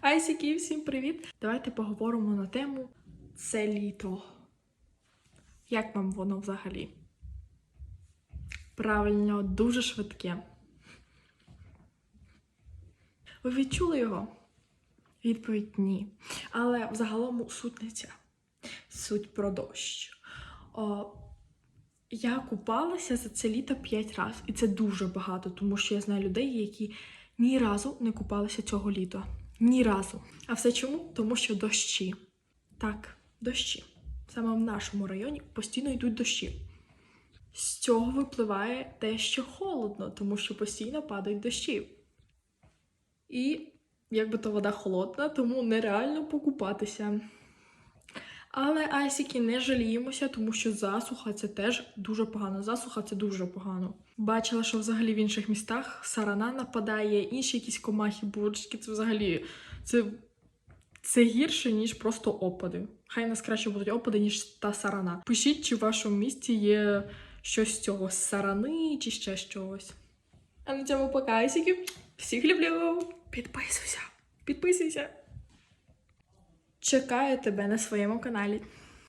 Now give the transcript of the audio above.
Айсіки, всім привіт! Давайте поговоримо на тему це літо. Як вам воно взагалі? Правильно, дуже швидке. Ви відчули його? Відповідь ні. Але взагалом суть не ця. Суть про дощ. О, я купалася за це літо 5 разів, і це дуже багато, тому що я знаю людей, які ні разу не купалися цього літа. Ні разу. А все чому? Тому що дощі. Так, дощі. Саме в нашому районі постійно йдуть дощі. З цього випливає те, що холодно, тому що постійно падають дощі. І якби то вода холодна, тому нереально покупатися. Але айсіки не жаліємося, тому що засуха це теж дуже погано. Засуха це дуже погано. Бачила, що взагалі в інших містах сарана нападає, інші якісь комахи, бурчики. Це взагалі це, це гірше, ніж просто опади. Хай нас краще будуть опади, ніж та сарана. Пишіть, чи в вашому місті є щось з цього з сарани, чи ще чогось. А на цьому пока, айсіки. Всіх люблю! Підписуйся! Підписуйся! Чекаю тебе на своєму каналі.